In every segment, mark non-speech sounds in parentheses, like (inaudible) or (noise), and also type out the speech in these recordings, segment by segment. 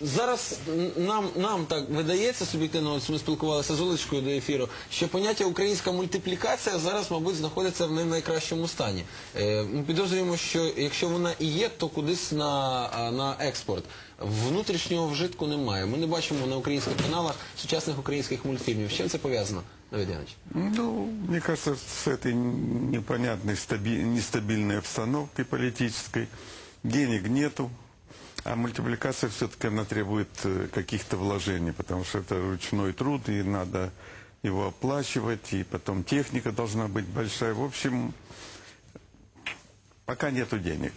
Зараз нам, нам так видається суб'єктивно, ось ми спілкувалися з Олечкою до ефіру, що поняття українська мультиплікація зараз, мабуть, знаходиться в не найкращому стані. Е, Ми підозрюємо, що якщо вона і є, то кудись на, на експорт. Внутрішнього вжитку немає. Ми не бачимо на українських каналах сучасних українських мультфільмів. З чим це пов'язано, Давид Янович? Ну, мне кажется, с этой непонятной, стаби- нестабильной обстановкой политической денег нету, а мультипликация все-таки она требует э, каких-то вложений, потому что это ручной труд, и надо его оплачивать, и потом техника должна быть большая. В общем, пока нету денег.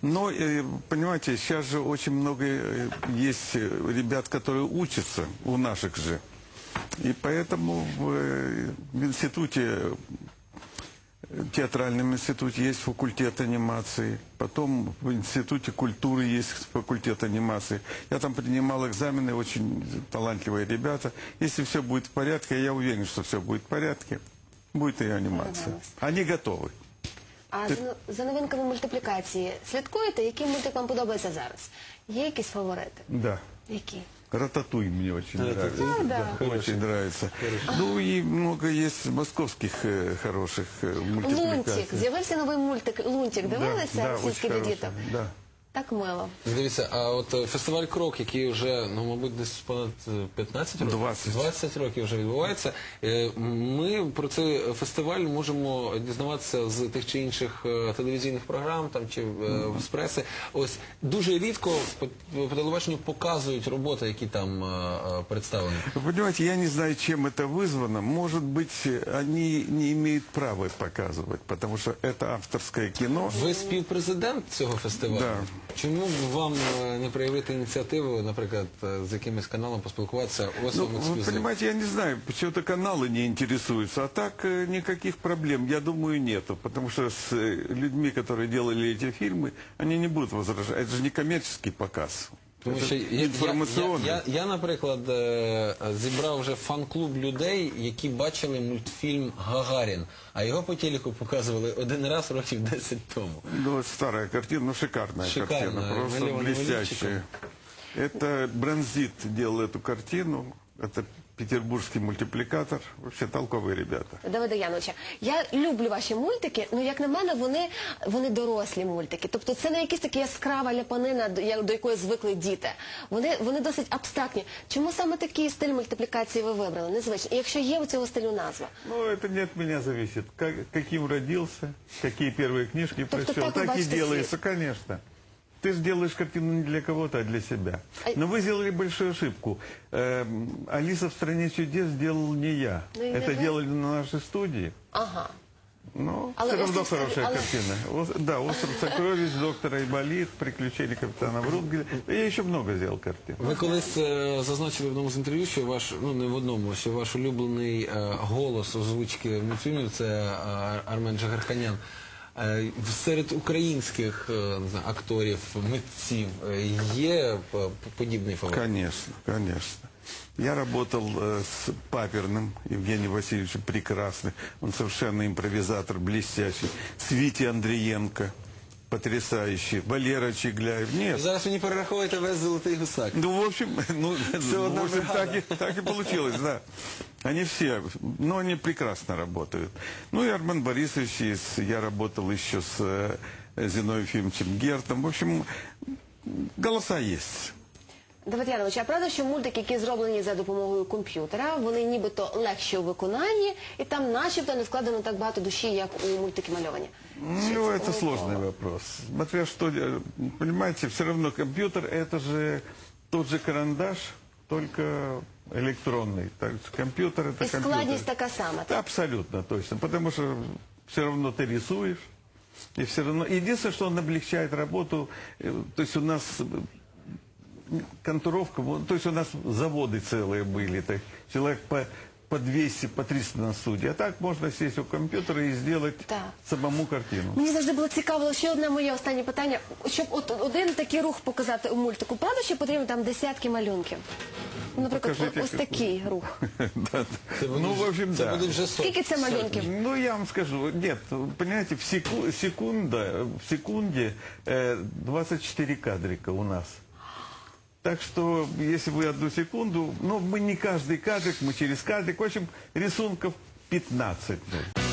Но, э, понимаете, сейчас же очень много э, есть ребят, которые учатся у наших же. И поэтому в, институте, театральном институте есть факультет анимации, потом в институте культуры есть факультет анимации. Я там принимал экзамены, очень талантливые ребята. Если все будет в порядке, я уверен, что все будет в порядке, будет и анимация. Они готовы. А за, за новинками мультиплікації слідкуєте, який мультик вам подобається зараз? Є якісь фаворити? Да. Які? Рататуй мне очень нравится. Правда? Очень нравится. Ну и много есть московских э, хороших э, Лунтик. З'явився новий мультик Лунтик. Дивилися да, російський очень діток? хороший, Да. Так мило. Дивіться, а от е, фестиваль Крок, який вже, ну, мабуть, десь понад е, 15 років, 20. 20 років вже відбувається. е, Ми про цей фестиваль можемо дізнаватися з тих чи інших е, телевізійних програм там чи е, з преси. Ось дуже рідко по, по телебаченню показують роботи, які там е, е, представлені. Вы понимаете, я не знаю, чем это вызвано. Может быть, они не имеют права показывать, потому что это авторское кино. Ви співпрезидент цього фестивалю. Да. Чому б вам е, не проявити ініціативу, наприклад, е, з якимось каналом поспілкуватися? Ось Ну, вам вы ексклюзив. понимаете, я не знаю, почему-то каналы не интересуются, а так э, никаких проблем, я думаю, нету, потому что с э, людьми, которые делали эти фильмы, они не будут возражать. Это же не коммерческий показ. Тому Это що я, я, информационный. я, я, я, наприклад, е, зібрав вже фан-клуб людей, які бачили мультфільм Гагарін, а його по телеку показували один раз років 10 тому. Ну, вот старая картина, ну шикарная, Шикарная, картина, просто Налево блестящая. Это Бронзит делал эту картину, это петербургский мультипликатор, вообще толковые ребята. Давида Яновича, я люблю ваші мультики, ну як на мене, вони, вони дорослі мультики. Тобто це не якась така яскрава ляпанина, до я- до якої звикли діти. Вони, вони досить абстрактні. Чому саме такий стиль мультиплікації ви вибрали? Незвично. І якщо є у цього стилю назва? Ну, это не от меня зависит. Как, каким родился, какие первые книжки Тобто прочел, так вы так и бачите делается, конечно. Ты же делаешь картину не для кого-то, а для себя. А- Но вы сделали большую ошибку. Эм, Алиса в стране чудес сделал не я. Ну и не Это вы? делали на нашей студии. Ага. Ну, Але все равно «Остров- хорошая але- картина. Ос- Да, «Остров сокровищ», «Доктор Айболит», «Приключения капитана Врунгеля». Я еще много сделал картин. Ви колись е, зазначили в одному з інтерв'ю, що ваш, ну не в одному, що ваш улюблений е, голос озвучки мультфільмів це е, Армен Джагарханян. Е, серед українських е, не знаю, акторів, митців е, є е, подібний фаворит? Конечно, конечно. Я работал э, с Паперным Евгением Васильевичем прекрасный. Он совершенно импровизатор, блестящий. С Витей Андриенко, потрясающий. Валера Чигляев. Нет. Зараз мені перераховуєте весь золотий гусак. Ну, в общем, (laughs) ну, Всё одна в общем бригада. так, и, так и получилось, да. Они все, но они прекрасно работают. Ну и Армен Борисович, и с- я работал еще с э, Зиной Ефимовичем Гертом. В общем, голоса есть. Давид Янович, а правда, що мультики, які зроблені за допомогою комп'ютера, вони нібито легші у виконанні, і там начебто не вкладено так багато душі, як у мультики мальовані? Чи Ну, це это помилково? сложный вопрос. Смотря что, э, понимаете, все равно компьютер это же тот же карандаш, только электронный. Так, что компьютер это І компьютер. складність така сама. Да, абсолютно точно. Потому что все равно ты рисуешь. И все равно. Единственное, что он облегчает работу, э, то есть у нас э, контуровка, вот, то есть у нас заводы целые были, так, человек по, по 200, по 300 на студии. А так можно сесть у компьютера и сделать Да. самому картину. Мені завжди було цікаво, ще одне моє останнє питання. Щоб от один такий рух показати у мультику, правда, що потрібно там десятки малюнків? Ну, Наприклад, покажіть, ось такий рух. (laughs) Да, Це буде Ну, вже- в общем, це да. буде вже сот- Скільки це малюнків? Ну, я вам скажу, нет, понимаете, в секу- секунда, в секунде э, 24 кадрика у нас. Так что, если вы одну секунду, ну, мы не каждый кадрик, мы через кадрик. В общем, рисунков 15. ну.